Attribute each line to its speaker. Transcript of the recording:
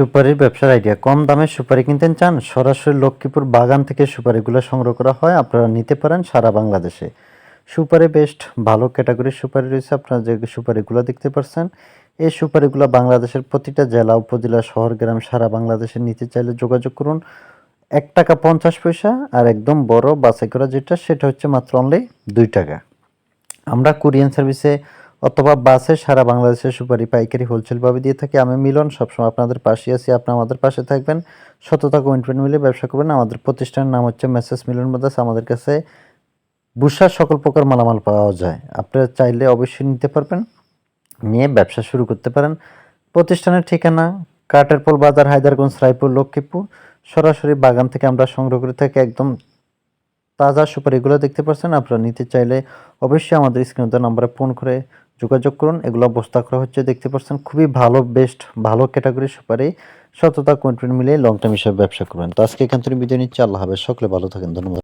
Speaker 1: সুপারির ব্যবসার আইডিয়া কম দামে সুপারি কিনতে চান, সরাসরি লক্ষ্মীপুর বাগান থেকে সুপারিগুলো সংগ্রহ করা হয়, আপনারা নিতে পারেন সারা বাংলাদেশে। সুপারি বেস্ট ভালো ক্যাটাগরির সুপারি রয়েছে, আপনারা যে সুপারিগুলো দেখতে পাচ্ছেন এই সুপারিগুলো বাংলাদেশের প্রতিটা জেলা, উপজেলা, শহর, গ্রাম, সারা বাংলাদেশে নিতে চাইলে যোগাযোগ করুন। এক টাকা পঞ্চাশ পয়সা আর একদম বড় বাছাই করা যেটা, সেটা হচ্ছে মাত্র অনলি দুই টাকা। আমরা কুরিয়ান সার্ভিসে অথবা বাসে সারা বাংলাদেশে সুপারি পাইকারি হোলসেলভাবে দিয়ে থাকি। আমি মিলন সবসময় আপনাদের পাশে আছি। আপনি আমাদের পাশে থাকবেন। সততা কমিটমেন্ট মিলে ব্যবসা করবেন। আমাদের প্রতিষ্ঠানের নাম হচ্ছে মেসেজ মিলন মাদাস আমাদের কাছে বুসার সকল প্রকার মালামাল পাওয়া যায়। আপনারা চাইলে অবশ্যই নিতে পারবেন, নিয়ে ব্যবসা শুরু করতে পারেন। প্রতিষ্ঠানের ঠিকানা কাটেরপোল বাজার, হায়দারগঞ্জ, রায়পুর, লক্ষ্মীপুর। সরাসরি বাগান থেকে আমরা সংগ্রহ করে থাকি। একদম তাজা সুপারিগুলো দেখতে পাচ্ছেন আপনারা নিতে চাইলে অবশ্যই আমাদের স্ক্রিনে নাম্বারে ফোন করে যোগাযোগ করুন। এগুলো বস্তা করা হচ্ছে দেখতে পাচ্ছেন খুবই ভালো বেস্ট ভালো ক্যাটাগরি সুপারি। সততা কন্টেন্ট মিলিয়ে লং টার্ম হিসেবে ব্যবসা করবেন। তো আজকে এখান থেকে বিদায় নিচ্ছি। আল্লাহ হাফেজ। সকলে ভালো থাকেন। ধন্যবাদ।